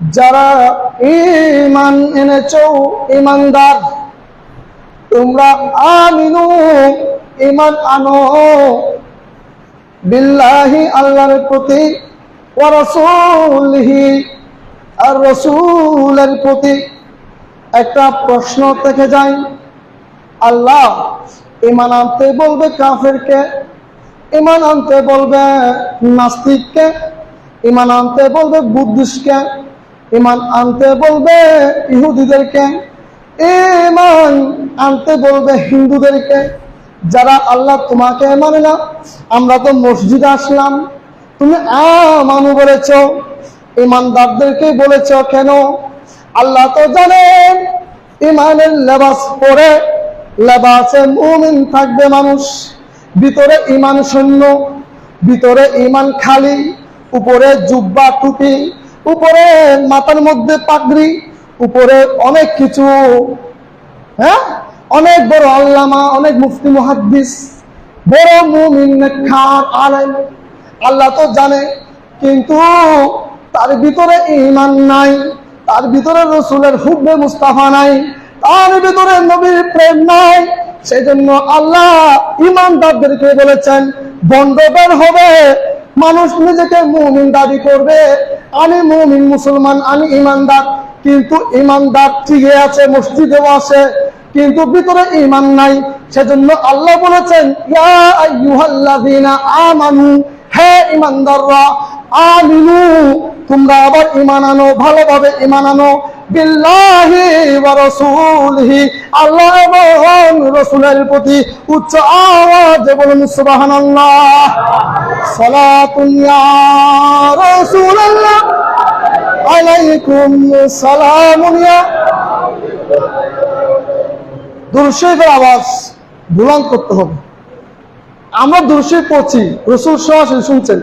যারা ইমান এনেছো ইমানদার তোমরা আমিনু ইমান আনো। বিল্লাহি, আল্লাহর প্রতি ওয়া রাসূলিহি, আর রসুলের প্রতি একটা প্রশ্ন থেকে যায় আল্লাহ ইমান আনতে বলবে কাফেরকে ইমান আনতে বলবে নাস্তিককে ইমান আনতে বলবে বুদ্ধিস্টকে ইমান আনতে বলবে ইহুদিদেরকে, ইমান আনতে বলবে হিন্দুদেরকে। যারা আল্লাহ তোমাকে মানে না, আমরা তো মসজিদে আসলাম। তুমি আমানু বলেছ ইমানদারদেরকে বলেছ কেন? আল্লাহ তো জানেন ইমানের লেবাস পরে লেবাসে মুমিন থাকবে মানুষ। ভিতরে ইমান শূন্য, ভিতরে ইমান খালি, উপরে জুব্বা টুপি উপরে মাথার মধ্যে পাগড়ি, উপরে অনেক কিছু হ্যাঁ? অনেক বড় আল্লামা, অনেক মুফতি, মুহাদ্দিস, বড় মুমিন খার আল্লাহ তো জানে, কিন্তু তার ভিতরে ইমান নাই, তার ভিতরে রসুলের হুব্বে মুস্তাফা নাই, তার ভিতরে নবীর প্রেম নাই। সেই জন্য আল্লাহ ইমানদারদেরকে বলেছেন, বন্ধ বের হবে মানুষ নিজেকে মুমিন দাবি করবে। আমি মুমিন মুসলমান, আমি ইমানদার। কিন্তু ইমানদার ঠিকই আছে, মসজিদেও আছে, কিন্তু ভিতরে ইমান নাই। সেজন্য আল্লাহ বলেছেন আমানু, হে ইমানদাররা, আমিনু, তোমরা আবার ইমান আনো, ভালোভাবে ইমান আনো। বিল্লাহি ওয়া রাসূলিহি, আল্লাহ এবং রাসূলের প্রতি উচ্চ আওয়াজে বলুন সুবহানাল্লাহ। আওয়াজ বুলান করতে হবে। আমরা দুরশরীফ পড়ছি রসুল সহ শুনছেন।